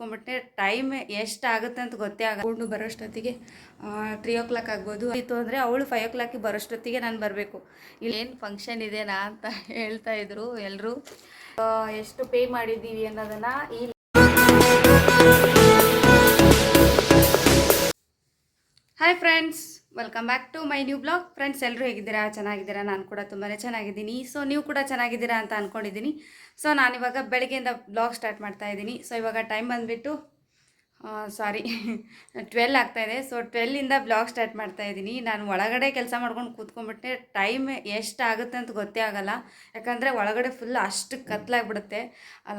ಕೂತ್ಕೊಂಡ್ಬಿಟ್ಟೆ time ಎಷ್ಟು ಆಗುತ್ತೆ ಅಂತ ಗೊತ್ತೇ ಆಗೊಂಡು ಬರೋಷ್ಟೊತ್ತಿಗೆ ತ್ರೀ ಓ ಕ್ಲಾಕ್ ಆಗ್ಬೋದು. ಆಯಿತು ಅಂದರೆ ಅವಳು ಫೈವ್ ಓ ಕ್ಲಾಕಿಗೆ ಬರೋಷ್ಟೊತ್ತಿಗೆ ನಾನು ಬರಬೇಕು. ಇಲ್ಲಿ ಏನು ಫಂಕ್ಷನ್ ಇದೆನಾ ಅಂತ ಹೇಳ್ತಾ ಇದ್ರು ಎಲ್ಲರೂ ಎಷ್ಟು ಪೇ ಮಾಡಿದ್ದೀವಿ ಅನ್ನೋದನ್ನು ಈ hi friends welcome back to my new blog friends ಎಲ್ಲರೂ ಹೇಗಿದ್ದೀರಾ? ಚೆನ್ನಾಗಿದ್ದೀರಾ? ನಾನು ಕೂಡ ತುಂಬಾ ಚೆನ್ನಾಗಿದ್ದೀನಿ. ಸೊ ನೀವು ಕೂಡ ಚೆನ್ನಾಗಿದ್ದೀರಾ ಅಂತ ಅಂದ್ಕೊಂಡಿದ್ದೀನಿ ಸೊ ನಾನಿವಾಗ ಬೆಳಗ್ಗೆಯಿಂದ ಬ್ಲಾಗ್ ಸ್ಟಾರ್ಟ್ ಮಾಡ್ತಾ ಇದ್ದೀನಿ. ಸೊ ಇವಾಗ ಟೈಮ್ ಬಂದುಬಿಟ್ಟು ಸಾರಿ ಟ್ವೆಲ್ ಆಗ್ತಾಯಿದೆ ಸೊ ಟ್ವೆಲ್ಲಿಂದ ಬ್ಲಾಗ್ ಸ್ಟಾರ್ಟ್ ಮಾಡ್ತಾ ಇದ್ದೀನಿ. ನಾನು ಒಳಗಡೆ ಕೆಲಸ ಮಾಡ್ಕೊಂಡು ಕೂತ್ಕೊಂಡ್ಬಿಟ್ಟೆ ಟೈಮ್ ಎಷ್ಟು ಆಗುತ್ತೆ ಅಂತ ಗೊತ್ತೇ ಆಗಲ್ಲ. ಯಾಕಂದರೆ ಒಳಗಡೆ ಫುಲ್ ಅಷ್ಟು ಕತ್ಲಾಗ್ಬಿಡುತ್ತೆ.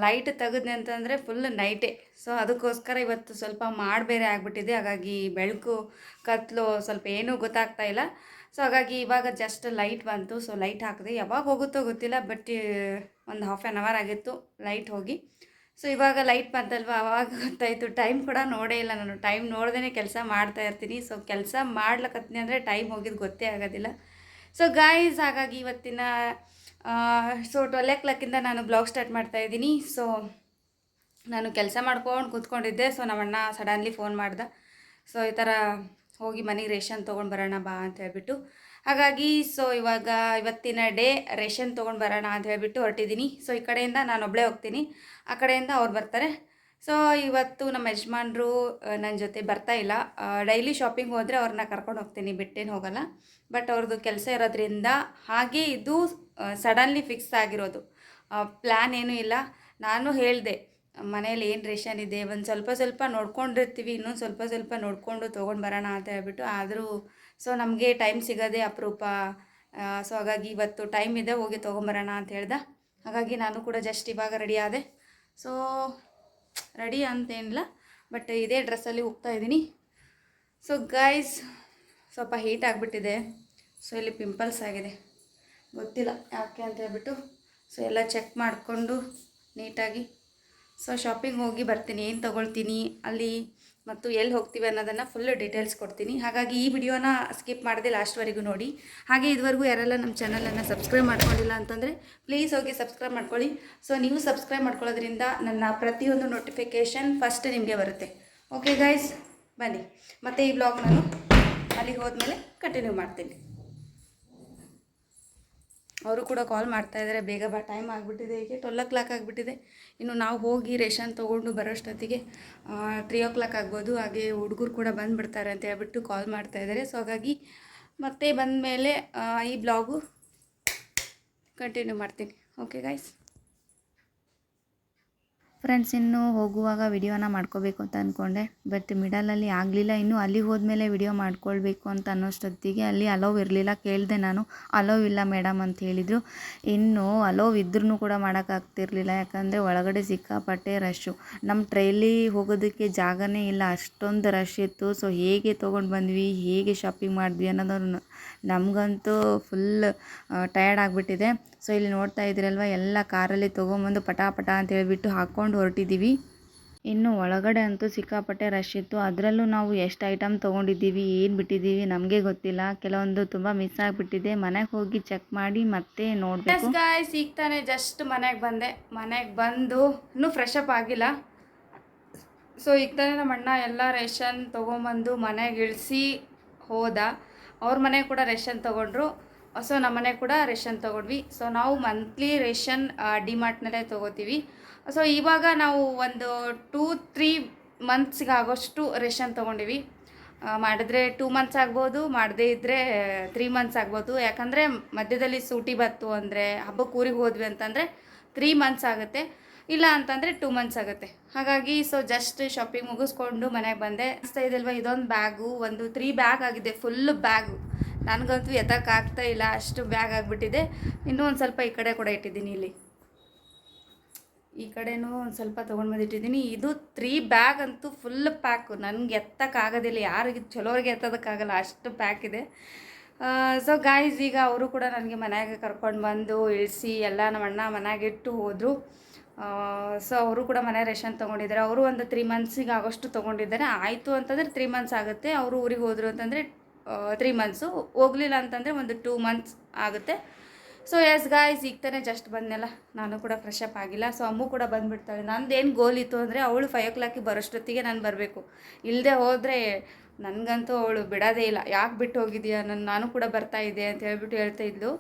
ಲೈಟ್ ತೆಗೆದ್ನೆ ಅಂತಂದರೆ ಫುಲ್ ನೈಟೇ ಸೊ ಅದಕ್ಕೋಸ್ಕರ ಇವತ್ತು ಸ್ವಲ್ಪ ಮಾಡಿ ಬೇರೆ ಆಗಿಬಿಟ್ಟಿದೆ. ಹಾಗಾಗಿ ಬೆಳಕು, ಕತ್ಲು ಸ್ವಲ್ಪ ಏನೂ ಗೊತ್ತಾಗ್ತಾ ಇಲ್ಲ. ಸೊ ಹಾಗಾಗಿ ಇವಾಗ ಜಸ್ಟ್ ಲೈಟ್ ಬಂತು. ಸೊ ಲೈಟ್ ಹಾಕಿದೆ ಯಾವಾಗ ಹೋಗುತ್ತೋ ಗೊತ್ತಿಲ್ಲ ಬಟ್ ಒಂದು ಹಾಫ್ ಆ್ಯನ್ ಅವರ್ ಆಗಿತ್ತು ಲೈಟ್ ಹೋಗಿ. ಸೊ ಇವಾಗ ಲೈಟ್ ಬಂತಲ್ವ? ಅವಾಗ ಗೊತ್ತಾಯಿತು. ಟೈಮ್ ಕೂಡ ನೋಡೇ ಇಲ್ಲ ನಾನು. ಟೈಮ್ ನೋಡ್ದೇ ಕೆಲಸ ಮಾಡ್ತಾ ಇರ್ತೀನಿ. ಸೊ ಕೆಲಸ ಮಾಡ್ಲಕತ್ತೀನಿ ಅಂದರೆ ಟೈಮ್ ಹೋಗಿದ್ದು ಗೊತ್ತೇ ಆಗೋದಿಲ್ಲ. ಸೊ ಗಾಯ್ಸ್ ಹಾಗಾಗಿ ಇವತ್ತಿನ ಸೊ ಟ್ವೆಲ್ ಓ ಕ್ಲಾಕಿಂದ ನಾನು ಬ್ಲಾಗ್ ಸ್ಟಾರ್ಟ್ ಮಾಡ್ತಾ ಇದ್ದೀನಿ. ಸೊ ನಾನು ಕೆಲಸ ಮಾಡ್ಕೊಂಡು ಕೂತ್ಕೊಂಡಿದ್ದೆ. ಸೊ ನಮ್ಮಣ್ಣ ಸಡನ್ಲಿ ಫೋನ್ ಮಾಡ್ದೆ. ಸೊ ಈ ಥರ ಹೋಗಿ ಮನೆಗೆ ರೇಷನ್ ತೊಗೊಂಡು ಬರೋಣ ಬಾ ಅಂತ ಹೇಳ್ಬಿಟ್ಟು. ಹಾಗಾಗಿ ಸೊ ಇವಾಗ ಇವತ್ತಿನ ಡೇ ರೇಷನ್ ತೊಗೊಂಡು ಬರೋಣ ಅಂತ ಹೇಳಿಬಿಟ್ಟು ಹೊರಟಿದ್ದೀನಿ. ಸೊ ಈ ಕಡೆಯಿಂದ ನಾನು ಒಬ್ಬಳೇ ಹೋಗ್ತೀನಿ. ಆ ಕಡೆಯಿಂದ ಅವ್ರು ಬರ್ತಾರೆ. ಸೊ ಇವತ್ತು ನಮ್ಮ ಯಜಮಾನ್ರು ನನ್ನ ಜೊತೆ ಬರ್ತಾ ಇಲ್ಲ. ಡೈಲಿ ಶಾಪಿಂಗ್ ಹೋದರೆ ಅವ್ರನ್ನ ಕರ್ಕೊಂಡು ಹೋಗ್ತೀನಿ. ಬಿಟ್ಟೇನು ಹೋಗಲ್ಲ. ಬಟ್ ಅವ್ರದ್ದು ಕೆಲಸ ಇರೋದ್ರಿಂದ ಹಾಗೆ ಇದು ಸಡನ್ಲಿ ಫಿಕ್ಸ್ ಆಗಿರೋದು. ಪ್ಲ್ಯಾನ್ ಏನೂ ಇಲ್ಲ. ನಾನು ಹೇಳಿದೆ, ಮನೇಲಿ ಏನು ರೇಷನ್ ಇದೆ? ಒಂದು ಸ್ವಲ್ಪ ಸ್ವಲ್ಪ ನೋಡ್ಕೊಂಡಿರ್ತೀವಿ. ಇನ್ನೊಂದು ಸ್ವಲ್ಪ ಸ್ವಲ್ಪ ನೋಡಿಕೊಂಡು ತೊಗೊಂಡು ಬರೋಣ ಅಂತ ಹೇಳ್ಬಿಟ್ಟು. ಆದರೂ ಸೊ ನಮಗೆ ಟೈಮ್ ಸಿಗೋದೇ ಅಪರೂಪ ಸೊ ಹಾಗಾಗಿ ಇವತ್ತು ಟೈಮ್ ಇದೆ, ಹೋಗಿ ತೊಗೊಂಬರೋಣ ಅಂತ ಹೇಳ್ದೆ. ಹಾಗಾಗಿ ನಾನು ಕೂಡ ಜಸ್ಟ್ ಇವಾಗ ರೆಡಿ ಆದೆ. ಸೊ ರೆಡಿ ಅಂತೇನಿಲ್ಲ ಬಟ್ ಇದೇ ಡ್ರೆಸ್ಸಲ್ಲಿ ಹೋಗ್ತಾ ಇದ್ದೀನಿ. ಸೊ ಗೈಸ್ ಸ್ವಲ್ಪ ಹೀಟ್ ಆಗಿಬಿಟ್ಟಿದೆ. ಸೊ ಇಲ್ಲಿ ಪಿಂಪಲ್ಸ್ ಆಗಿದೆ. ಗೊತ್ತಿಲ್ಲ ಯಾಕೆ ಅಂತ ಹೇಳ್ಬಿಟ್ಟು. ಸೊ ಎಲ್ಲ ಚೆಕ್ ಮಾಡಿಕೊಂಡು ನೀಟಾಗಿ ಸೊ ಶಾಪಿಂಗ್ ಹೋಗಿ ಬರ್ತೀನಿ. ಏನು ತೊಗೊಳ್ತೀನಿ? ಅಲ್ಲಿ ಮತ್ತು ಎಲ್ಲಿ ಹೋಗ್ತೀವಿ ಅನ್ನೋದನ್ನು ಫುಲ್ ಡೀಟೇಲ್ಸ್ ಕೊಡ್ತೀನಿ. ಹಾಗಾಗಿ ಈ ವಿಡಿಯೋನ ಸ್ಕಿಪ್ ಮಾಡದೆ ಲಾಸ್ಟ್ವರೆಗೂ ನೋಡಿ. ಹಾಗೆ ಇದುವರೆಗೂ ಯಾರೆಲ್ಲ ನಮ್ಮ ಚಾನಲನ್ನು ಸಬ್ಸ್ಕ್ರೈಬ್ ಮಾಡ್ಕೊಂಡಿಲ್ಲ ಅಂತಂದರೆ ಪ್ಲೀಸ್ ಹೋಗಿ ಸಬ್ಸ್ಕ್ರೈಬ್ ಮಾಡ್ಕೊಳ್ಳಿ. ಸೊ ನೀವು ಸಬ್ಸ್ಕ್ರೈಬ್ ಮಾಡ್ಕೊಳ್ಳೋದ್ರಿಂದ ನನ್ನ ಪ್ರತಿಯೊಂದು ನೋಟಿಫಿಕೇಷನ್ ಫಸ್ಟ್ ನಿಮಗೆ ಬರುತ್ತೆ. ಓಕೆ ಗೈಸ್ ಬನ್ನಿ. ಮತ್ತು ಈ ಬ್ಲಾಗ್ ನಾನು ಅಲ್ಲಿಗೆ ಹೋದ್ಮೇಲೆ ಕಂಟಿನ್ಯೂ ಮಾಡ್ತೀನಿ. ಅವರು ಕೂಡ ಕಾಲ್ ಮಾಡ್ತಾ ಇದ್ದಾರೆ ಬೇಗ ಬಾ ಟೈಮ್ ಆಗಿಬಿಟ್ಟಿದೆ ಈಗ ಟ್ವೆಲ್ ಓ ಕ್ಲಾಕ್ ಆಗಿಬಿಟ್ಟಿದೆ. ಇನ್ನು ನಾವು ಹೋಗಿ ರೇಷನ್ ತೊಗೊಂಡು ಬರೋಷ್ಟೊತ್ತಿಗೆ ತ್ರೀ ಓ ಕ್ಲಾಕ್ ಆಗ್ಬೋದು. ಹಾಗೆ ಹುಡುಗರು ಕೂಡ ಬಂದುಬಿಡ್ತಾರೆ ಅಂತ ಹೇಳ್ಬಿಟ್ಟು ಕಾಲ್ ಮಾಡ್ತಾ ಇದ್ದಾರೆ ಸೊ ಹಾಗಾಗಿ ಮತ್ತೆ ಬಂದ ಮೇಲೆ ಈ ಬ್ಲಾಗು ಕಂಟಿನ್ಯೂ ಮಾಡ್ತೀನಿ. ಓಕೆ ಗೈಸ್ ಫ್ರೆಂಡ್ಸ್ ಇನ್ನು ಹೋಗುವಾಗ ವಿಡಿಯೋನ ಮಾಡ್ಕೋಬೇಕು ಅಂತ ಅಂದ್ಕೊಂಡೆ ಬಟ್ ಮಿಡಲಲ್ಲಿ ಆಗಲಿಲ್ಲ. ಇನ್ನೂ ಅಲ್ಲಿಗೆ ಹೋದ್ಮೇಲೆ ವಿಡಿಯೋ ಮಾಡ್ಕೊಳ್ಬೇಕು ಅಂತ ಅನ್ನೋಷ್ಟೊತ್ತಿಗೆ ಅಲ್ಲಿ ಅಲೋವ್ ಇರಲಿಲ್ಲ. ಕೇಳಿದೆ ನಾನು ಅಲೋವ್ ಇಲ್ಲ ಮೇಡಮ್ ಅಂತ ಹೇಳಿದರು. ಇನ್ನು ಅಲೋವ್ ಇದ್ರೂ ಕೂಡ ಮಾಡೋಕ್ಕಾಗ್ತಿರ್ಲಿಲ್ಲ ಯಾಕಂದರೆ ಒಳಗಡೆ ಸಿಕ್ಕಾಪಟ್ಟೆ ರಶ್ಶು ನಮ್ಮ ಟ್ರೈಲಿ ಹೋಗೋದಕ್ಕೆ ಜಾಗನೇ ಇಲ್ಲ. ಅಷ್ಟೊಂದು ರಶ್ ಇತ್ತು. ಸೊ ಹೇಗೆ ತೊಗೊಂಡು ಬಂದ್ವಿ? ಹೇಗೆ ಶಾಪಿಂಗ್ ಮಾಡಿದ್ವಿ ಅನ್ನೋದು ನಮಗಂತೂ ಫುಲ್ ಟಯರ್ಡ್ ಆಗಿಬಿಟ್ಟಿದೆ. ಸೊ ಇಲ್ಲಿ ನೋಡ್ತಾ ಇದ್ದೀರಲ್ವ, ಎಲ್ಲ ಕಾರಲ್ಲಿ ತೊಗೊಂಬಂದು ಪಟ ಪಟ ಅಂತ ಹೇಳಿಬಿಟ್ಟು ಹಾಕ್ಕೊಂಡು ಹೊರಟಿದ್ದೀವಿ. ಇನ್ನು ಒಳಗಡೆ ಅಂತೂ ಸಿಕ್ಕಾಪಟ್ಟೆ ರಶ್ ಇತ್ತು. ಅದರಲ್ಲೂ ನಾವು ಎಷ್ಟು ಐಟಮ್ ತೊಗೊಂಡಿದ್ದೀವಿ, ಏನು ಬಿಟ್ಟಿದ್ದೀವಿ ನಮಗೆ ಗೊತ್ತಿಲ್ಲ. ಕೆಲವೊಂದು ತುಂಬ ಮಿಸ್ ಆಗಿಬಿಟ್ಟಿದೆ. ಮನೆಗೆ ಹೋಗಿ ಚೆಕ್ ಮಾಡಿ ಮತ್ತೆ ನೋಡಬೇಕು. ಗಾಯ್ಸ್ ಈಗ ಜಸ್ಟ್ ಮನೆಗೆ ಬಂದೆ. ಮನೆಗೆ ಬಂದು ಇನ್ನೂ ಫ್ರೆಶ್ ಅಪ್ ಆಗಿಲ್ಲ. ಸೊ ಈಗ ತಾನೇ ನಮ್ಮ ಅಣ್ಣ ಎಲ್ಲ ರೇಷನ್ ತೊಗೊಂಬಂದು ಮನೆಗೆ ಇಳಿಸಿ ಹೋದ. ಅವ್ರ ಮನೆ ಕೂಡ ರೇಷನ್ ತೊಗೊಂಡ್ರು. ಸೊ, ನಮ್ಮ ಮನೆ ಕೂಡ ರೇಷನ್ ತೊಗೊಂಡ್ವಿ. ಸೊ, ನಾವು ಮಂತ್ಲಿ ರೇಷನ್ ಡಿಮಾರ್ಟ್ನಲ್ಲೇ ತೊಗೋತೀವಿ. ಸೊ, ಇವಾಗ ನಾವು ಒಂದು ಟೂ ತ್ರೀ ಮಂತ್ಸ್ಗೆ ಆಗೋಷ್ಟು ರೇಷನ್ ತೊಗೊಂಡಿವಿ. ಮಾಡಿದ್ರೆ ಟೂ ಮಂತ್ಸ್ ಆಗ್ಬೋದು, ಮಾಡದೇ ಇದ್ದರೆ ತ್ರೀ ಮಂತ್ಸ್ ಆಗ್ಬೋದು. ಯಾಕಂದರೆ ಮಧ್ಯದಲ್ಲಿ ಸೂಟಿ ಬತ್ತು ಅಂದರೆ, ಹಬ್ಬಕ್ಕೆ ಊರಿಗೆ ಹೋದ್ವಿ ಅಂತಂದರೆ ತ್ರೀ ಮಂತ್ಸ್ ಆಗುತ್ತೆ. ಇಲ್ಲ ಅಂತಂದರೆ ಟೂ ಮಂತ್ಸ್ ಆಗುತ್ತೆ. ಹಾಗಾಗಿ ಸೊ ಜಸ್ಟ್ ಶಾಪಿಂಗ್ ಮುಗಿಸ್ಕೊಂಡು ಮನೆಗೆ ಬಂದೆ. ಅನಿಸ್ತಾ ಇದಲ್ವ ಇದೊಂದು ಬ್ಯಾಗು, ಒಂದು ತ್ರೀ ಬ್ಯಾಗ್ ಆಗಿದೆ ಫುಲ್ ಬ್ಯಾಗು ನನಗಂತೂ ಎತ್ತಕ್ಕಾಗ್ತಾ ಇಲ್ಲ, ಅಷ್ಟು ಬ್ಯಾಗ್ ಆಗಿಬಿಟ್ಟಿದೆ. ಇನ್ನೂ ಒಂದು ಸ್ವಲ್ಪ ಈ ಕಡೆ ಕೂಡ ಇಟ್ಟಿದ್ದೀನಿ ಇಲ್ಲಿ. ಈ ಕಡೆನೂ ಒಂದು ಸ್ವಲ್ಪ ತೊಗೊಂಡು ಬಂದಿಟ್ಟಿದ್ದೀನಿ ಇದು ತ್ರೀ ಬ್ಯಾಗ್ ಅಂತೂ ಫುಲ್ ಪ್ಯಾಕು ನನಗೆ ಎತ್ತಕ್ಕಾಗೋದಿಲ್ಲ ಯಾರಿಗೆ ಚಲೋರಿಗೆ ಎತ್ತೋದಕ್ಕಾಗಲ್ಲ ಅಷ್ಟು ಪ್ಯಾಕ್ ಇದೆ. ಸೊ ಗಾಯ್ಸ್ ಈಗ ಅವರು ಕೂಡ ನನಗೆ ಮನೆಗೆ ಕರ್ಕೊಂಡು ಬಂದು ಇಳಿಸಿ, ಎಲ್ಲ ನಮ್ಮ ಅಣ್ಣ ಇಟ್ಟು ಹೋದರು. ಸೊ ಅವರು ಕೂಡ ಮನೆ ರೇಷನ್ ತೊಗೊಂಡಿದ್ದಾರೆ. ಅವರು ಒಂದು ತ್ರೀ ಮಂತ್ಸಿಗೆ ಆಗೋಷ್ಟು ತೊಗೊಂಡಿದ್ದಾರೆ. ಆಯಿತು ಅಂತಂದರೆ ತ್ರೀ ಮಂತ್ಸ್ ಆಗುತ್ತೆ. ಅವರು ಊರಿಗೆ ಹೋದರು ಅಂತಂದರೆ ತ್ರೀ ಮಂತ್ಸು ಹೋಗಲಿಲ್ಲ ಅಂತಂದರೆ ಒಂದು ಟೂ ಮಂತ್ಸ್ ಆಗುತ್ತೆ. ಸೊ ಎಸ್ ಗಾಯ್ಸ್ ಈಗ ತಾನೇ ಜಸ್ಟ್ ಬಂದೆಲ್ಲ ನಾನು ಕೂಡ ಫ್ರೆಶ್ ಅಪ್ ಆಗಿಲ್ಲ. ಸೊ ಅಮ್ಮು ಕೂಡ ಬಂದುಬಿಡ್ತಾಳೆ. ನಂದೇನು ಗೋಲ್ ಇತ್ತು ಅಂದರೆ ಅವಳು ಫೈವ್ ಓ ಕ್ಲಾಕಿಗೆ ಬರೋಷ್ಟೊತ್ತಿಗೆ ನಾನು ಬರಬೇಕು. ಇಲ್ಲದೆ ಹೋದರೆ ನನಗಂತೂ ಅವಳು ಬಿಡೋದೇ ಇಲ್ಲ. ಯಾಕೆ ಬಿಟ್ಟು ಹೋಗಿದ್ಯಾ? ನನ್ನ ನಾನು ಕೂಡ ಬರ್ತಾ ಇದ್ದೆ ಅಂತ ಹೇಳ್ಬಿಟ್ಟು ಹೇಳ್ತಾ ಇದ್ಲು.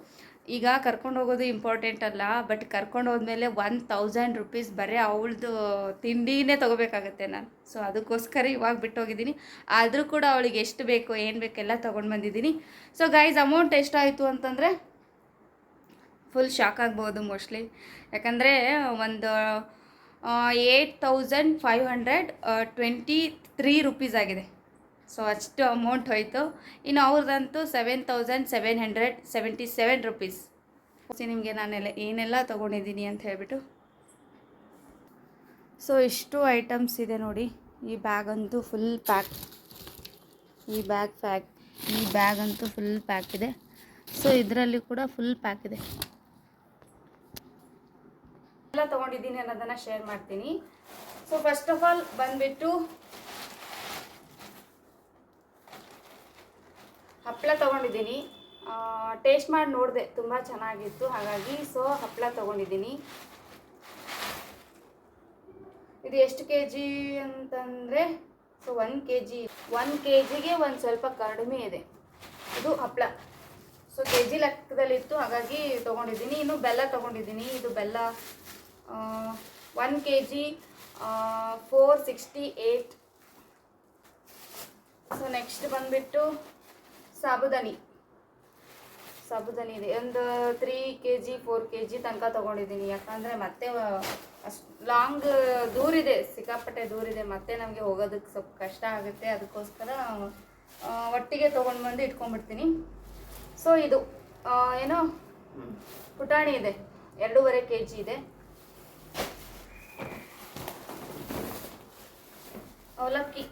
ಈಗ ಕರ್ಕೊಂಡು ಹೋಗೋದು ಇಂಪಾರ್ಟೆಂಟ್ ಅಲ್ಲ ಬಟ್ ಕರ್ಕೊಂಡು ಹೋದ್ಮೇಲೆ ಒನ್ ತೌಸಂಡ್ ರುಪೀಸ್ ಬರೀ ಅವಳದು ತಿಂಡಿನೇ ತೊಗೋಬೇಕಾಗತ್ತೆ ನಾನು. ಸೊ ಅದಕ್ಕೋಸ್ಕರ ಇವಾಗ ಬಿಟ್ಟು ಹೋಗಿದ್ದೀನಿ ಆದರೂ ಕೂಡ ಅವಳಿಗೆ ಎಷ್ಟು ಬೇಕು, ಏನು ಬೇಕೆಲ್ಲ ತೊಗೊಂಡು ಬಂದಿದ್ದೀನಿ. ಸೊ ಗೈಸ್ ಅಮೌಂಟ್ ಎಷ್ಟಾಯಿತು ಅಂತಂದರೆ ಫುಲ್ ಶಾಕ್ ಆಗ್ಬೋದು ಮೋಸ್ಟ್ಲಿ ಯಾಕಂದರೆ ಒಂದು eight thousand five hundred twenty three rupees ಆಗಿದೆ. ಸೊ ಅಷ್ಟು ಅಮೌಂಟ್ ಹೋಯಿತು. ಇನ್ನು ಅವ್ರದ್ದಂತೂ seven thousand seven hundred seventy seven rupees ನಿಮಗೆ ನಾನೆಲ್ಲ ಏನೆಲ್ಲ ತೊಗೊಂಡಿದ್ದೀನಿ ಅಂತ ಹೇಳ್ಬಿಟ್ಟು. ಸೊ ಇಷ್ಟು ಐಟಮ್ಸ್ ಇದೆ ನೋಡಿ. ಈ ಬ್ಯಾಗ್ ಅಂತೂ ಫುಲ್ ಪ್ಯಾಕ್ ಈ ಬ್ಯಾಗ್ ಪ್ಯಾಕ್ ಈ ಬ್ಯಾಗ್ ಅಂತೂ ಫುಲ್ ಪ್ಯಾಕ್ ಇದೆ. ಸೊ ಇದರಲ್ಲಿ ಕೂಡ ಫುಲ್ ಪ್ಯಾಕ್ ಇದೆ. ಎಲ್ಲ ತೊಗೊಂಡಿದ್ದೀನಿ ಅನ್ನೋದನ್ನು ಶೇರ್ ಮಾಡ್ತೀನಿ. ಸೊ ಫಸ್ಟ್ ಆಫ್ ಆಲ್ ಬಂದ್ಬಿಟ್ಟು ಹಪ್ಪಳ ತೊಗೊಂಡಿದ್ದೀನಿ. ಟೇಸ್ಟ್ ಮಾಡಿ ನೋಡಿದೆ, ತುಂಬ ಚೆನ್ನಾಗಿತ್ತು. ಹಾಗಾಗಿ ಸೊ ಹಪ್ಪಳ ತೊಗೊಂಡಿದ್ದೀನಿ. ಇದು ಎಷ್ಟು ಕೆ ಜಿ ಅಂತಂದರೆ so one K G one K ಜಿಗೆ ಒಂದು ಸ್ವಲ್ಪ ಕಡಿಮೆ ಇದೆ. ಇದು ಹಪ್ಪಳ ಸೊ ಕೆ ಜಿ ಲೆಕ್ಕದಲ್ಲಿತ್ತು, ಹಾಗಾಗಿ ತೊಗೊಂಡಿದ್ದೀನಿ. ಇನ್ನು ಬೆಲ್ಲ ತೊಗೊಂಡಿದ್ದೀನಿ. ಇದು ಬೆಲ್ಲ one K G four sixty eight so next ಬಂದುಬಿಟ್ಟು ಸಾಬುದಾನಿ. ಸಾಬುದಾನಿ ಇದೆ. ಒಂದು three K G four K G ತನಕ ತೊಗೊಂಡಿದ್ದೀನಿ. ಯಾಕಂದರೆ ಮತ್ತೆ ಅಷ್ಟು ಲಾಂಗ್ ದೂರಿದೆ ಸಿಕ್ಕಾಪಟ್ಟೆ ದೂರ ಇದೆ. ಮತ್ತೆ ನಮಗೆ ಹೋಗೋದಕ್ಕೆ ಸ್ವಲ್ಪ ಕಷ್ಟ ಆಗುತ್ತೆ. ಅದಕ್ಕೋಸ್ಕರ ಒಟ್ಟಿಗೆ ತೊಗೊಂಡು ಬಂದು ಇಟ್ಕೊಂಡ್ಬಿಡ್ತೀನಿ. ಸೊ ಇದು ಏನೋ ಪುಟಾಣಿ ಇದೆ. ಎರಡೂವರೆ ಕೆ ಜಿ ಇದೆ. ಅವಲಕ್ಕಿ.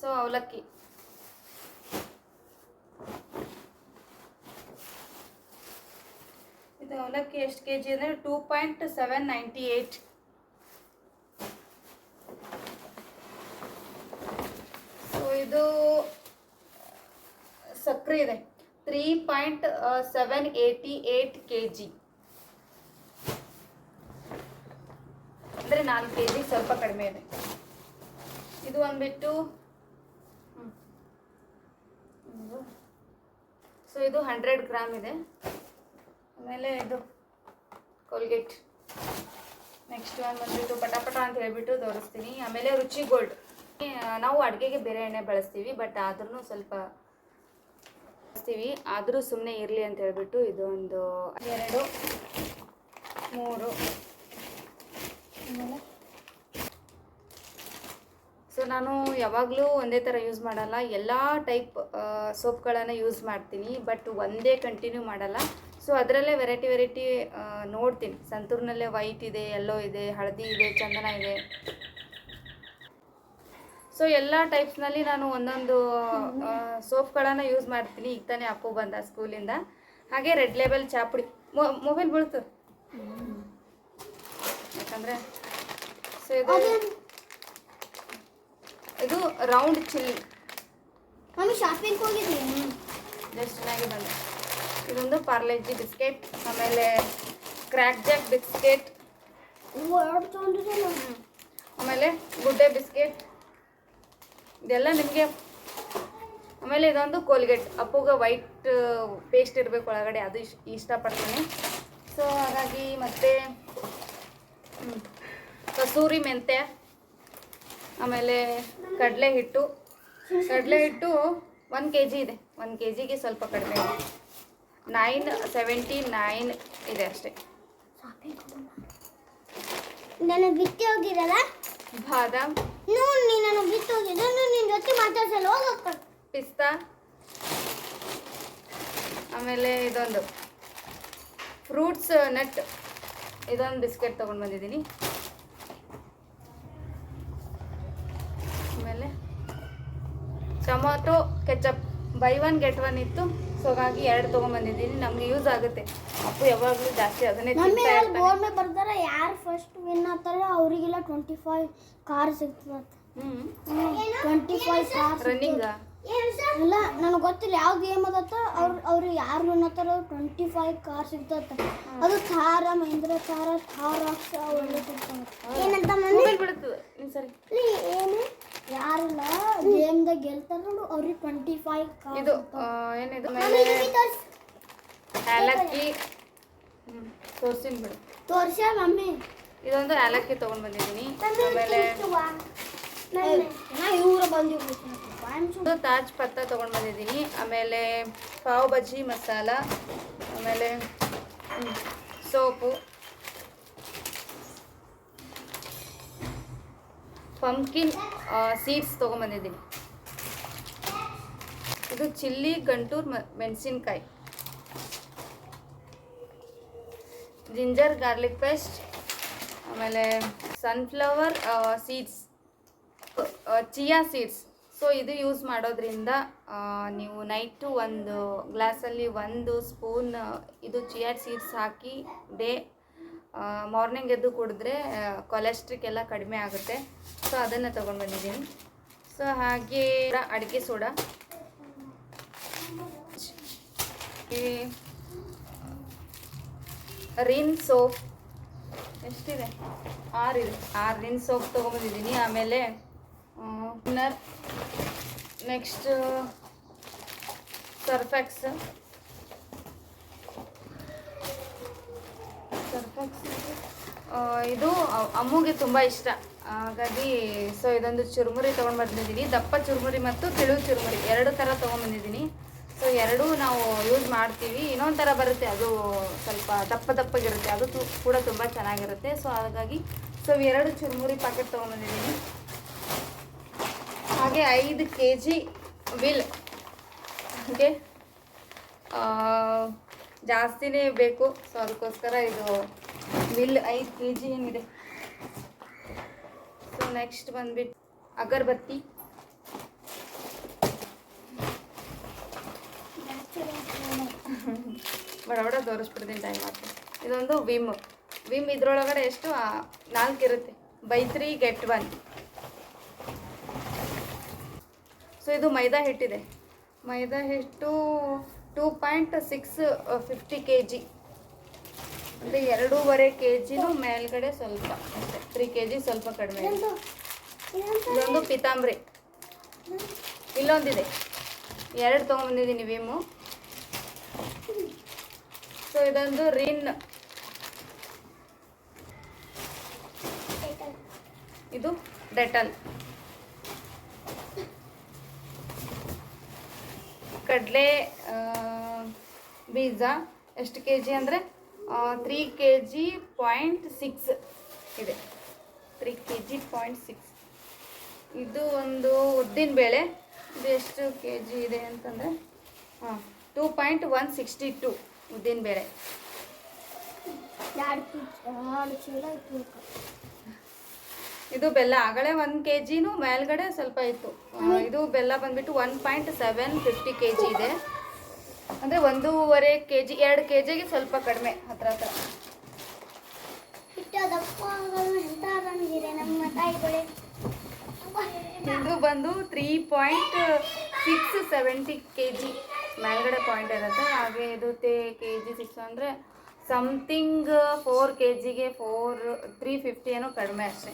ಸೊ ಅವಲಕ್ಕಿ. ಇದು ಅವಲಕ್ಕಿ ಎಷ್ಟು ಕೆ ಜಿ ಅಂದರೆ two point seven ninety eight so ಇದು ಸಕ್ಕರೆ ಇದೆ. Three point seven eighty eight K G ಅಂದರೆ ನಾಲ್ಕು ಕೆ ಜಿ ಸ್ವಲ್ಪ ಕಡಿಮೆ ಇದೆ. ಇದು ಬಂದ್ಬಿಟ್ಟು ಸೊ ಇದು ಹಂಡ್ರೆಡ್ ಗ್ರಾಮ್ ಇದೆ. ಆಮೇಲೆ ಇದು ಕೋಲ್ಗೇಟ್ ನೆಕ್ಸ್ಟ್ ಒಂದು ಬಂದ್ಬಿಟ್ಟು ಪಟಾಪಟ ಅಂತ ಹೇಳ್ಬಿಟ್ಟು ತೋರಿಸ್ತೀನಿ. ಆಮೇಲೆ ರುಚಿ ಗೋಲ್ಡ್ ನಾವು ಅಡುಗೆಗೆ ಬೇರೆ ಎಣ್ಣೆ ಬಳಸ್ತೀವಿ ಬಟ್ ಆದ್ರೂ ಸ್ವಲ್ಪ ಬಳಸ್ತೀವಿ. ಆದರೂ ಸುಮ್ಮನೆ ಇರಲಿ ಅಂತ ಹೇಳ್ಬಿಟ್ಟು ಇದೊಂದು ಎರಡು, ಮೂರು. ಆಮೇಲೆ? ಸೊ ನಾನು ಯಾವಾಗಲೂ ಒಂದೇ ಥರ ಯೂಸ್ ಮಾಡಲ್ಲ. ಎಲ್ಲ ಟೈಪ್ ಸೋಪ್ಗಳನ್ನು ಯೂಸ್ ಮಾಡ್ತೀನಿ ಬಟ್ ಒಂದೇ ಕಂಟಿನ್ಯೂ ಮಾಡಲ್ಲ. ಸೊ ಅದರಲ್ಲೇ ವೆರೈಟಿ ವೆರೈಟಿ ನೋಡ್ತೀನಿ. ಸಂತೂರ್ನಲ್ಲೇ ವೈಟ್ ಇದೆ ಎಲ್ಲೋ ಇದೆ ಹಳದಿ ಇದೆ ಚಂದನ ಇದೆ. ಸೊ ಎಲ್ಲ ಟೈಪ್ಸ್ನಲ್ಲಿ ನಾನು ಒಂದೊಂದು ಸೋಪ್ಗಳನ್ನು ಯೂಸ್ ಮಾಡ್ತೀನಿ. ಈಗ ತಾನೇ ಅಪ್ಪು ಬಂದ ಸ್ಕೂಲಿಂದ ಹಾಗೆ ರೆಡ್ ಲೇಬಲ್ ಚಾಪುಡಿ ಮೊಬೈಲ್ ಬೀಳ್ತು. ಯಾಕಂದರೆ ಸೊ ಇದು ಇದು ರೌಂಡ್ ಚಿಲ್ಲಿ ಶಾಪಿಂಗ್ ಹೋಗಿದ್ದೀನಿ ಜಸ್ಟ್ ಚೆನ್ನಾಗಿ ಬಂದೆ. ಇದೊಂದು ಪಾರ್ಲೆಜಿ ಬಿಸ್ಕೆಟ್ ಆಮೇಲೆ ಕ್ರ್ಯಾಕ್ ಜಾಕ್ ಬಿಸ್ಕೆಟ್. ಆಮೇಲೆ ಗುಡ್ಡೆ ಬಿಸ್ಕೆಟ್. ಇದೆಲ್ಲ ನಿಮಗೆ ಆಮೇಲೆ ಇದೊಂದು ಕೋಲ್ಗೇಟ್. ಅಪ್ಪುಗೆ ವೈಟ್ ಪೇಸ್ಟ್ ಇರಬೇಕು ಒಳಗಡೆ ಅದು ಇಷ್ಟ ಇಷ್ಟಪಡ್ತೀನಿ. ಸೊ ಹಾಗಾಗಿ ಮತ್ತೆ ಕಸೂರಿ ಮೆಂತ್ಯ ಆಮೇಲೆ ಕಡಲೆ ಹಿಟ್ಟು. ಕಡಲೆ ಹಿಟ್ಟು ಒಂದು ಕೆ ಜಿ ಇದೆ. ಒಂದು ಕೆ ಜಿಗೆ ಸ್ವಲ್ಪ ಕಡಿಮೆ. ಇದೆ ನೈನ್ ಸೆವೆಂಟಿ ನೈನ್ ಇದೆ ಅಷ್ಟೇ. ನನಗೆ ಬಿಟ್ಟು ಹೋಗಿರಲ್ಲ? ಬಾದಾಮ್ ನೋಡಿ ನೀ ನನಗೆ ಬಿಟ್ಟು ಹೋಗಿದ್ದೆ. ನೀನು ನಿನ್ನ ಜೊತೆ ಮಾತಾಡ್ಸಲ್ಲ ಹೋಗಕ್ಕ. ಪಿಸ್ತಾ. ಆಮೇಲೆ ಇದೊಂದು. Fruits nut. ಇದೊಂದು ಬಿಸ್ಕೆಟ್ ತೊಗೊಂಡು ಬಂದಿದ್ದೀನಿ. ಆಮೇಲೆ tomato ketchup. Buy one get one ಇತ್ತು. ಸೊ ಹಾಗಾಗಿ ಎರಡು ತೊಗೊಂಬಂದಿದ್ದೀನಿ. ನಮ್ಗೆ ಯೂಸ್ ಆಗುತ್ತೆ. ಅಪ್ಪು ಯಾವಾಗಲೂ ಜಾಸ್ತಿ ಅದನ್ನೇ ಮಮ್ಮಿ ತಿಂತಾ ಅಲ್ಲಿ ಇರ್ತಾನೆ ಬೋರ್ಡ್ ಮೇಲೆ ಬರ್ತಾರ ಯಾರು ಫಸ್ಟ್ ವಿನ್ ಆಗ್ತಾರೆ ಅವರಿಗೆಲ್ಲ ಟ್ವೆಂಟಿ ಫೈವ್ ಕಾರ್ ಸಿಗ್ತದಂತ ಹ್ಮ್. ಟ್ವೆಂಟಿ ಫೈವ್ ಕಾರ್ ರನ್ನಿಂಗ್ ಇಲ್ಲ ನನಗೆ ಗೊತ್ತಿಲ್ಲ. ಯಾವ ಗೇಮ್ ಅದತ್ತ ಅವ್ರು ಅವ್ರು ಯಾರು ಅನ್ನತ್ತಾರ ಟ್ವೆಂಟಿ ಫೈವ್ ಕಾರ್ ಇರ್ತತ್ತ ಅದು ಥಾರ ಮಹೇಂದ್ರ ಥಾರ ಥಾರ ಏನಂತ ಮೊಬೈಲ್ ಬಿಡುತ್ತೆ ನೀನು ಸರಿ. ಏನು? ಯಾರಿಲ್ಲ ಗೇಮ್ದಾಗ ಗೆಲ್ತಾರ ನೋಡು ಅವ್ರಿಗೆ ಟ್ವೆಂಟಿ ಫೈವ್ ಇದು ಆ, ಏನಿದು? ಮೇಲೆ ಏಲಕ್ಕಿ. ಹ್ಞೂ ತೋರ್ಸಿನ್ ಬಿಡು. ತೋರ್ಸ ಮಮ್ಮಿ. ಇದೊಂದು ಏಲಕ್ಕಿ ತೊಗೊಂಡು ಬಂದಿದ್ದೀನಿ. ಆಮೇಲೆ ನಾ ಇವ್ರ ಬಂದಿವ್ರಿ ಇದು ತಾಜ್ ಪತ್ತ ತೊಗೊಂಡು ಬಂದಿದ್ದೀನಿ. ಆಮೇಲೆ ಪಾವ್ ಬಜ್ಜಿ ಮಸಾಲ. ಆಮೇಲೆ ಸೋಪು. Pumpkin seeds ತೊಗೊಂಬಂದಿದ್ದೀನಿ. ಇದು ಚಿಲ್ಲಿ, ಗಂಟೂರ್ ಮೆಣಸಿನ್ಕಾಯಿ. ಜಿಂಜರ್ ಗಾರ್ಲಿಕ್ ಪೇಸ್ಟ್ ಆಮೇಲೆ sunflower seeds chia seeds so ಇದು ಯೂಸ್ ಮಾಡೋದ್ರಿಂದ ನೀವು ನೈಟು ಒಂದು ಗ್ಲಾಸಲ್ಲಿ ಒಂದು ಸ್ಪೂನ್ ಇದು ಚಿಯಾ ಸೀಡ್ಸ್ ಹಾಕಿ ಡೇ ಮಾರ್ನಿಂಗ್ ಎದ್ದು ಕುಡಿದ್ರೆ ಕೊಲೆಸ್ಟ್ರಿಕ್ ಎಲ್ಲ ಕಡಿಮೆ ಆಗುತ್ತೆ. ಸೊ ಅದನ್ನು ತೊಗೊಂಡು ಬಂದಿದ್ದೀನಿ. ಸೊ ಹಾಗೆ ಅಡಿಕೆ ಸೋಡಾ. ರಿನ್ ಸೋಪ್. ಎಷ್ಟಿದೆ? ಇದೆ ಆರು ರಿನ್ ಸೋಪ್ ತೊಗೊಂಬಂದಿದ್ದೀನಿ ಆಮೇಲೆ ನೆಕ್ಸ್ಟ್ ಸರ್ಫೆಕ್ಸ್. ಇದು ಅಮ್ಮಗೆ ತುಂಬ ಇಷ್ಟ. ಹಾಗಾಗಿ ಸೊ ಇದೊಂದು ಚುರುಮುರಿ ತೊಗೊಂಡು ಬಂದಿದ್ದೀನಿ ದಪ್ಪ ಚುರುಮುರಿ ಮತ್ತು ತಿಳು ಚುರುಮುರಿ, ಎರಡು ಥರ ತೊಗೊಂಬಂದಿದ್ದೀನಿ ಸೊ ಎರಡೂ ನಾವು ಯೂಸ್ ಮಾಡ್ತೀವಿ. ಇನ್ನೊಂದು ಥರ ಬರುತ್ತೆ, ಅದು ಸ್ವಲ್ಪ ದಪ್ಪ ದಪ್ಪಗಿರುತ್ತೆ. ಅದು ಕೂಡ ತುಂಬ ಚೆನ್ನಾಗಿರುತ್ತೆ. ಸೊ ಹಾಗಾಗಿ ಸೊ ಎರಡು ಚುರುಮುರಿ ಪ್ಯಾಕೆಟ್ ತೊಗೊಂಬಂದಿದ್ದೀನಿ ಹಾಗೆ ಐದು ಕೆ ಜಿ ವಿಲ್ ಓಕೆ ಜಾಸ್ತಿನೇ ಬೇಕು. ಸೊ ಅದಕ್ಕೋಸ್ಕರ ಇದು ಮಿಲ್ ಐದು ಕೆ ಜಿ ಏನಿದೆ. ಸೊ ನೆಕ್ಸ್ಟ್ ಬಂದ್ಬಿಟ್ಟು ಅಗರಬತ್ತಿ. ಬಡ ಬಡ ತೋರಿಸ್ಬಿಡ್ತೀನಿ ಟೈಮ್ ಆಗ್ತದೆ ಇದೊಂದು ವಿಮ್ ವಿಮ್ ಇದ್ರೊಳಗಡೆ ಎಷ್ಟು? ನಾಲ್ಕು ಇರುತ್ತೆ. Buy three get one so ಇದು ಮೈದಾ ಹಿಟ್ಟಿದೆ. ಮೈದಾ ಹಿಟ್ಟು two point six fifty K G ಅಂದರೆ ಎರಡೂವರೆ ಕೆ ಜಿನೂ ಮೇಲ್ಗಡೆ ಸ್ವಲ್ಪ ತ್ರೀ ಕೆ ಜಿ ಸ್ವಲ್ಪ ಕಡಿಮೆ ಇದೆ. ಇದೊಂದು ಪಿತಾಂಬ್ರಿ. ಇಲ್ಲೊಂದಿದೆ. ಎರಡು ತೊಗೊಂಬಂದಿದ್ದೀನಿ ವಿಮು. ಸೊ ಇದೊಂದು ರಿನ್. ಇದು ಡೆಟಲ್. ಕಡಲೆ ಬೀಜ ಎಷ್ಟು ಕೆ ಜಿ ಅಂದರೆ three K G point six ಇದೆ. Three K G point six ಇದು ಒಂದು ಉದ್ದಿನ ಬೇಳೆ. ಇದು ಎಷ್ಟು ಕೆ ಜಿ ಇದೆ ಅಂತಂದರೆ ಹಾಂ two point one sixty two ಉದ್ದಿನ ಬೇಳೆ. ಇದು ಬೆಲ್ಲ ಆಗಲೇ ಒಂದು ಕೆ ಜಿನೂ ಮೇಲ್ಗಡೆ ಸ್ವಲ್ಪ ಇತ್ತು. ಇದು ಬೆಲ್ಲ ಬಂದ್ಬಿಟ್ಟು one point seven fifty K G ಇದೆ. ಅಂದರೆ ಒಂದೂವರೆ ಕೆ ಜಿ ಎರಡು ಕೆ ಜಿಗೆ ಸ್ವಲ್ಪ ಕಡಿಮೆ ಹತ್ರ ಹತ್ರ. ಇದು ಬಂದು three point six seventy K G ಮೇಲ್ಗಡೆ ಪಾಯಿಂಟ್ ಇರುತ್ತೆ. ಹಾಗೆ ಇದು ತೇ ಕೆ ಜಿ ಸಿಕ್ಸ್ ಅಂದರೆ ಸಮಥಿಂಗ್ ಫೋರ್ ಕೆ ಜಿಗೆ ಫೋರ್ ತ್ರೀ ಫಿಫ್ಟಿ ಏನೋ ಕಡಿಮೆ ಅಷ್ಟೇ.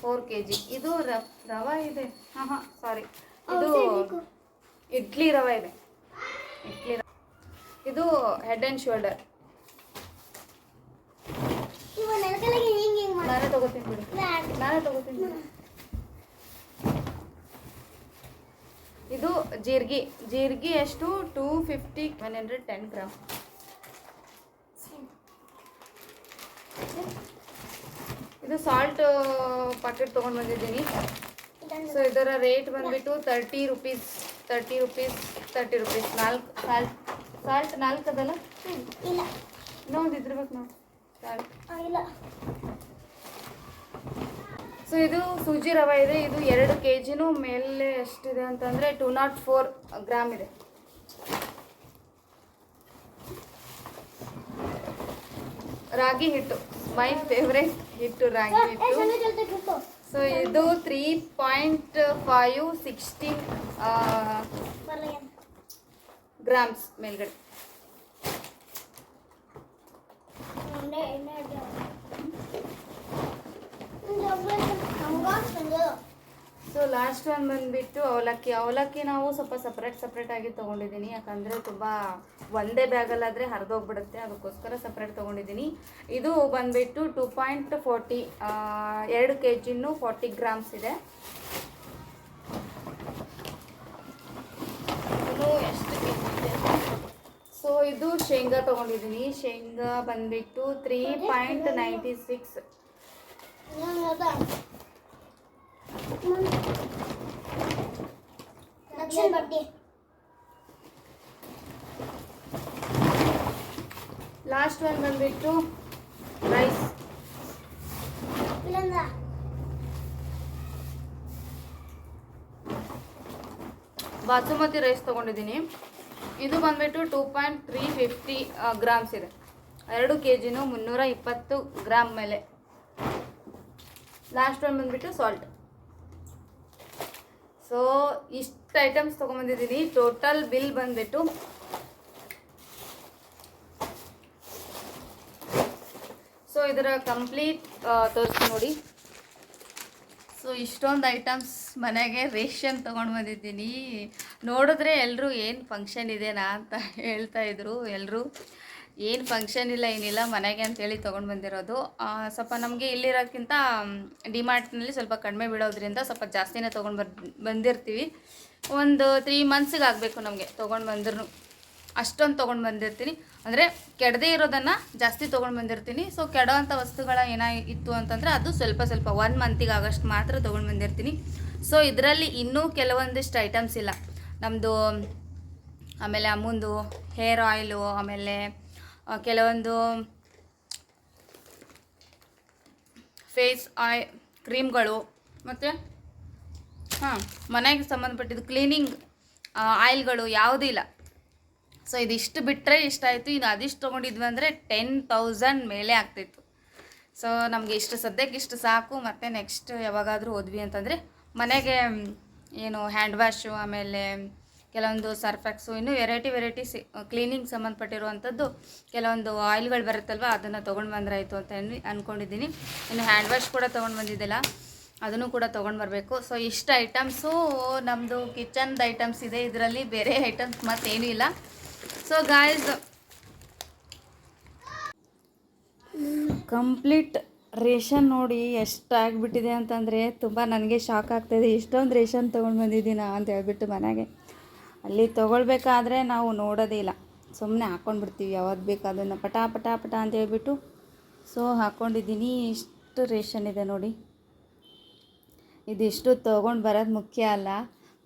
ಫೋರ್ ಕೆ ಜಿ ಇದು ರವ ರವೆ ಇದೆ. ಹಾಂ ಹಾಂ ಸಾರಿ ಇದು ಇಡ್ಲಿ ರವೆ ಇದೆ. ಇಡ್ಲಿ ಇದು ಹೆಡ್ ಆ್ಯಂಡ್ ಶೋಲ್ಡರ್ ಇವ ನೆಲಕಲ್ಲಿಗೆ ಹಿಂಗೆ ಹಿಂಗೆ ಮಾಡಿ. ನಾನೇ ತಗೋತೀನಿ ಬಿಡಿ. ನಾನೇ ತಗೋತೀನಿ ಬಿಡಿ. ಇದು ಜೀರ್ಗಿ. ಜೀರ್ಗಿ ಎಷ್ಟು? Two fifty one hundred ten gram ಇದು ಸಾಲ್ಟ್ ಪಾಕೆಟ್ ತೊಗೊಂಡು ಬಂದಿದ್ದೀನಿ. ಸೊ ಇದರ ರೇಟ್ ಬಂದ್ಬಿಟ್ಟು thirty rupees thirty rupees thirty rupees ನಾಲ್ಕು ಸಾಲ್ಟ್ ಸಾಲ್ಟ್ ನಾಲ್ಕು ಅದಲ್ಲ? ಇಲ್ಲ. ಇನ್ನೊಂದು ಇದ್ರಬೇಕು ನಾವು ಸಾಲ್ಟ್ ಇಲ್ಲ. ಸೊ ಇದು ಸೂಜಿ ರವೆ ಇದೆ. ಇದು ಎರಡು ಕೆ ಜಿನೂ ಮೇಲೆ ಎಷ್ಟಿದೆ ಅಂತಂದರೆ ಟೂ ನಾಟ್ ಫೋರ್ ಗ್ರಾಮ್ ಇದೆ. ರಾಗಿ ಹಿಟ್ಟು. ಮೈ ಫೇವ್ರೆಟ್ ಹಿಟ್ಟು ರಾಗಿ ಹಿಟ್ಟು. ಸೊ ಇದು three point five sixteen grams ಮೇಲ್ಗಡೆ. ಸೊ ಲಾಸ್ಟ್ ಒಂದು ಬಂದುಬಿಟ್ಟು ಅವಲಕ್ಕಿ. ಅವಲಕ್ಕಿ ನಾವು ಸ್ವಲ್ಪ ಸಪ್ರೇಟ್ ಸಪ್ರೇಟಾಗಿ ತೊಗೊಂಡಿದ್ದೀನಿ. ಯಾಕಂದರೆ ತುಂಬ ಒಂದೇ ಬ್ಯಾಗಲ್ಲಾದರೆ ಹರಿದೋಗ್ಬಿಡುತ್ತೆ. ಅದಕ್ಕೋಸ್ಕರ ಸಪ್ರೇಟ್ ತೊಗೊಂಡಿದ್ದೀನಿ. ಇದು ಬಂದುಬಿಟ್ಟು ಟೂ ಪಾಯಿಂಟ್ ಫೋರ್ಟಿ ಎರಡು ಕೆ ಜಿನೂ ಫೋರ್ಟಿ ಗ್ರಾಮ್ಸ್ ಇದು ಎಷ್ಟು ಕೆ ಜಿ ಇದೆ ಸೊ ಇದು ಶೇಂಗಾ ತಗೊಂಡಿದ್ದೀನಿ. ಶೇಂಗಾ ಬಂದ್ಬಿಟ್ಟು three point ninety six last one ಬಂದ್ಬಿಟ್ಟು ರೈಸ್ ಬಾಸುಮತಿ ರೈಸ್ ತೊಗೊಂಡಿದ್ದೀನಿ. ಇದು ಬಂದುಬಿಟ್ಟು two point three fifty grams ಇದೆ. ಎರಡು ಕೆ ಜಿನೂ ಮುನ್ನೂರ ಇಪ್ಪತ್ತು ಗ್ರಾಮ್ ಮೇಲೆ. ಲಾಸ್ಟ್ ಒನ್ ಬಂದುಬಿಟ್ಟು ಸಾಲ್ಟ್ ಸೊ ಇಷ್ಟು ಐಟಮ್ಸ್ ತೊಗೊಂಬಂದಿದ್ದೀನಿ. ಟೋಟಲ್ ಬಿಲ್ ಬಂದುಬಿಟ್ಟು ಸೊ ಇದರ ಕಂಪ್ಲೀಟ್ ತೋರಿಸಿ ನೋಡಿ. ಸೊ ಇಷ್ಟೊಂದು ಐಟಮ್ಸ್ ಮನೆಗೆ ರೇಷನ್ ತೊಗೊಂಡು ಬಂದಿದ್ದೀನಿ. ನೋಡಿದ್ರೆ ಎಲ್ಲರೂ ಏನು ಫಂಕ್ಷನ್ ಇದೆನಾ ಅಂತ ಹೇಳ್ತಾ ಇದ್ರು. ಎಲ್ಲರೂ ಏನು ಫಂಕ್ಷನ್ ಇಲ್ಲ, ಏನಿಲ್ಲ, ಮನೆಗೆ ಅಂತೇಳಿ ತೊಗೊಂಡು ಬಂದಿರೋದು. ಸ್ವಲ್ಪ ನಮಗೆ ಇಲ್ಲಿರೋಕ್ಕಿಂತ ಡಿಮಾರ್ಟ್ನಲ್ಲಿ ಸ್ವಲ್ಪ ಕಡಿಮೆ ಬೀಳೋದ್ರಿಂದ ಸ್ವಲ್ಪ ಜಾಸ್ತಿನೇ ತೊಗೊಂಡು ಬರ್ ಬಂದಿರ್ತೀವಿ. ಒಂದು ತ್ರೀ ಮಂತ್ಸಿಗೆ ಆಗಬೇಕು ನಮಗೆ ತೊಗೊಂಡು ಬಂದ್ರು ಅಷ್ಟೊಂದು ತೊಗೊಂಡು ಬಂದಿರ್ತೀನಿ. ಅಂದರೆ ಕೆಡದೇ ಇರೋದನ್ನು ಜಾಸ್ತಿ ತೊಗೊಂಡು ಬಂದಿರ್ತೀನಿ. ಸೊ ಕೆಡೋವಂಥ ವಸ್ತುಗಳ ಏನಾಗಿತ್ತು ಇತ್ತು ಅಂತಂದರೆ ಅದು ಸ್ವಲ್ಪ ಸ್ವಲ್ಪ ಒನ್ ಮಂತಿಗೆ ಆಗೋಷ್ಟು ಮಾತ್ರ ತೊಗೊಂಡು ಬಂದಿರ್ತೀನಿ. ಸೊ ಇದರಲ್ಲಿ ಇನ್ನೂ ಕೆಲವೊಂದಿಷ್ಟು ಐಟಮ್ಸ್ ಇಲ್ಲ. ನಮ್ಮದು ಆಮೇಲೆ ಅಮ್ಮಂದು ಹೇರ್ ಆಯಿಲು ಆಮೇಲೆ ಕೆಲವೊಂದು ಫೇಸ್ ಆಯ್ ಕ್ರೀಮ್ಗಳು ಮತ್ತು, ಹಾಂ, ಮನೆಗೆ ಸಂಬಂಧಪಟ್ಟಿದ್ದು ಕ್ಲೀನಿಂಗ್ ಆಯಿಲ್ಗಳು ಯಾವುದೂ ಇಲ್ಲ. ಸೊ ಇದಿಷ್ಟು ಬಿಟ್ಟರೆ ಇಷ್ಟಾಯಿತು ಇನ್ನು ಅದಿಷ್ಟು ತೊಗೊಂಡಿದ್ವಿ ಅಂದರೆ ಟೆನ್ ತೌಸಂಡ್ ಮೇಲೆ ಆಗ್ತಿತ್ತು. ಸೊ ನಮಗೆ ಇಷ್ಟು, ಸದ್ಯಕ್ಕೆ ಇಷ್ಟು ಸಾಕು. ಮತ್ತು ನೆಕ್ಸ್ಟ್ ಯಾವಾಗಾದರೂ ಹೋದ್ವಿ ಅಂತಂದರೆ ಮನೆಗೆ ಏನು ಹ್ಯಾಂಡ್ ವಾಶು ಆಮೇಲೆ ಕೆಲವೊಂದು ಸರ್ಫೆಕ್ಸು ಇನ್ನೂ ವೆರೈಟಿ ವೆರೈಟೀಸ್ ಕ್ಲೀನಿಂಗ್ ಸಂಬಂಧಪಟ್ಟಿರುವಂಥದ್ದು ಕೆಲವೊಂದು ಆಯಿಲ್ಗಳು ಬರುತ್ತಲ್ವ ಅದನ್ನು ತೊಗೊಂಡು ಬಂದ್ರಾಯಿತು ಅಂತ ಅಂದ್ಕೊಂಡಿದ್ದೀನಿ ಇನ್ನು ಹ್ಯಾಂಡ್ ವಾಶ್ ಕೂಡ ತೊಗೊಂಡು ಬಂದಿದ್ದಿಲ್ಲ ಅದನ್ನು ಕೂಡ ತೊಗೊಂಡು ಬರಬೇಕು. ಸೊ ಇಷ್ಟು ಐಟಮ್ಸು ನಮ್ಮದು ಕಿಚನ್ದು ಐಟಮ್ಸ್ ಇದೆ ಇದರಲ್ಲಿ ಬೇರೆ ಐಟಮ್ಸ್ ಮತ್ತೇನೂ ಇಲ್ಲ. ಸೊ ಗಾಯ್ಸ್ ಕಂಪ್ಲೀಟ್ ರೇಷನ್ ನೋಡಿ ಎಷ್ಟು ಆಗಿಬಿಟ್ಟಿದೆ ಅಂತಂದರೆ ತುಂಬ ನನಗೆ ಶಾಕ್ ಆಗ್ತಾಯಿದೆ ಇಷ್ಟೊಂದು ರೇಷನ್ ತೊಗೊಂಡು ಬಂದಿದ್ದೀನಾ ಅಂತ ಹೇಳ್ಬಿಟ್ಟು ಮನೆಗೆ. ಅಲ್ಲಿ ತೊಗೊಳ್ಬೇಕಾದ್ರೆ ನಾವು ನೋಡೋದೇ ಇಲ್ಲ. ಸುಮ್ಮನೆ ಹಾಕ್ಕೊಂಡ್ಬಿಡ್ತೀವಿ ಯಾವತ್ತು ಬೇಕು ಅದನ್ನು ಪಟ ಪಟ ಪಟ ಅಂತ ಹೇಳ್ಬಿಟ್ಟು. ಸೊ ಹಾಕ್ಕೊಂಡಿದ್ದೀನಿ ಇಷ್ಟು ರೇಷನ್ ಇದೆ ನೋಡಿ. ಇದಿಷ್ಟು ತೊಗೊಂಡು ಬರೋದು ಮುಖ್ಯ ಅಲ್ಲ.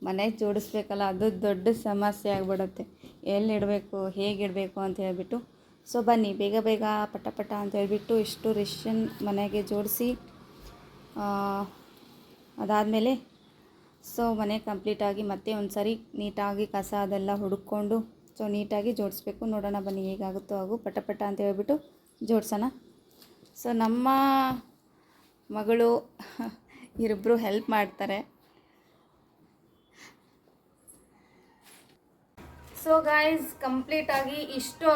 ಮನೆಗೆ ಜೋಡಿಸ್ಬೇಕಲ್ಲ, ಅದು ದೊಡ್ಡ ಸಮಸ್ಯೆ ಆಗಿಬಿಡುತ್ತೆ. ಎಲ್ಲಿಡಬೇಕು, ಹೇಗಿಡಬೇಕು ಅಂತ ಹೇಳ್ಬಿಟ್ಟು. ಸೊ ಬನ್ನಿ, ಬೇಗ ಬೇಗ ಪಟ ಪಟ ಅಂತ ಹೇಳ್ಬಿಟ್ಟು ಇಷ್ಟು ರಿಷನ್ ಮನೆಗೆ ಜೋಡಿಸಿ ಅದಾದಮೇಲೆ ಸೊ ಮನೆ ಕಂಪ್ಲೀಟಾಗಿ ಮತ್ತೆ ಒಂದು ಸರಿ ನೀಟಾಗಿ ಕಸ ಅದೆಲ್ಲ ಹುಡುಕೊಂಡು, ಸೊ ನೀಟಾಗಿ ಜೋಡಿಸ್ಬೇಕು. ನೋಡೋಣ ಬನ್ನಿ ಹೇಗಾಗುತ್ತೋ ಹಾಗೂ ಪಟ ಪಟ ಅಂತ ಹೇಳಿಬಿಟ್ಟು ಜೋಡಿಸೋಣ. ಸೊ ನಮ್ಮ ಮಗಳು ಇವರಿಬ್ಬರು ಹೆಲ್ಪ್ ಮಾಡ್ತಾರೆ. ಸೊ ಗಾಯ್ಸ್ ಕಂಪ್ಲೀಟ್ ಆಗಿ ಇಷ್ಟು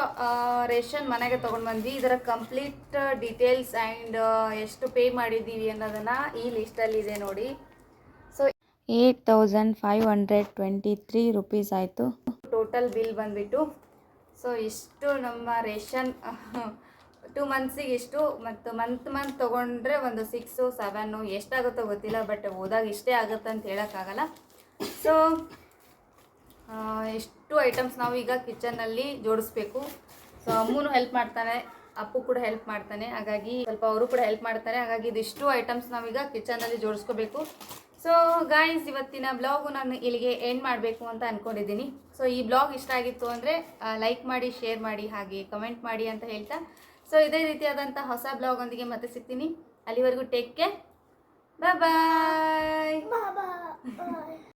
ರೇಷನ್ ಮನೆಗೆ ತೊಗೊಂಡು ಬಂದ್ವಿ. ಇದರ ಕಂಪ್ಲೀಟ್ ಡೀಟೇಲ್ಸ್ ಆ್ಯಂಡ್ ಎಷ್ಟು ಪೇ ಮಾಡಿದ್ದೀವಿ ಅನ್ನೋದನ್ನು ಈ ಲಿಸ್ಟಲ್ಲಿ ಇದೆ ನೋಡಿ. So eight thousand five hundred twenty three rupees ಆಯಿತು. ಟೋಟಲ್ ಬಿಲ್ ಬಂದುಬಿಟ್ಟು ಸೊ ಇಷ್ಟು ನಮ್ಮ ರೇಷನ್ ಟು ಮಂತ್ಸಿಗೆ ಇಷ್ಟು ಮತ್ತು ಮಂತ್ ಮಂತ್ ತೊಗೊಂಡ್ರೆ ಒಂದು ಸಿಕ್ಸು ಸೆವೆನ್ನು ಎಷ್ಟಾಗುತ್ತೋ ಗೊತ್ತಿಲ್ಲ ಬಟ್ ಹೋದಾಗ ಇಷ್ಟೇ ಆಗುತ್ತೆ ಅಂತ ಹೇಳೋಕ್ಕಾಗಲ್ಲ ಸೊ ಎಷ್ಟು ಐಟಮ್ಸ್ ನಾವು ಈಗ ಕಿಚನ್ನಲ್ಲಿ ಜೋಡಿಸ್ಬೇಕು. ಸೊ ಅಮ್ಮೂ ಹೆಲ್ಪ್ ಮಾಡ್ತಾನೆ ಅಪ್ಪು ಕೂಡ ಹೆಲ್ಪ್ ಮಾಡ್ತಾನೆ. ಹಾಗಾಗಿ ಸ್ವಲ್ಪ ಅವರು ಕೂಡ ಹೆಲ್ಪ್ ಮಾಡ್ತಾರೆ. ಹಾಗಾಗಿ ಇದಿಷ್ಟು ಐಟಮ್ಸ್ ನಾವೀಗ ಕಿಚನ್ನಲ್ಲಿ ಜೋಡಿಸ್ಕೋಬೇಕು. ಸೊ ಗಾಯ್ಸ್ ಇವತ್ತಿನ ಬ್ಲಾಗು ನಾನು ಇಲ್ಲಿಗೆ ಎಂಡ್ ಮಾಡಬೇಕು ಅಂತ ಅಂದ್ಕೊಂಡಿದ್ದೀನಿ ಸೊ ಈ ಬ್ಲಾಗ್ ಇಷ್ಟ ಆಗಿತ್ತು ಅಂದರೆ ಲೈಕ್ ಮಾಡಿ ಶೇರ್ ಮಾಡಿ, ಹಾಗೆ ಕಮೆಂಟ್ ಮಾಡಿ ಅಂತ ಹೇಳ್ತಾ. ಸೊ ಇದೇ ರೀತಿಯಾದಂಥ ಹೊಸ ಬ್ಲಾಗ್ ಒಂದಿಗೆ ಮತ್ತೆ ಸಿಗ್ತೀನಿ. ಅಲ್ಲಿವರೆಗೂ ಟೇಕ್ ಕೇರ್ ಬಾಯ್ ಬಾಯ್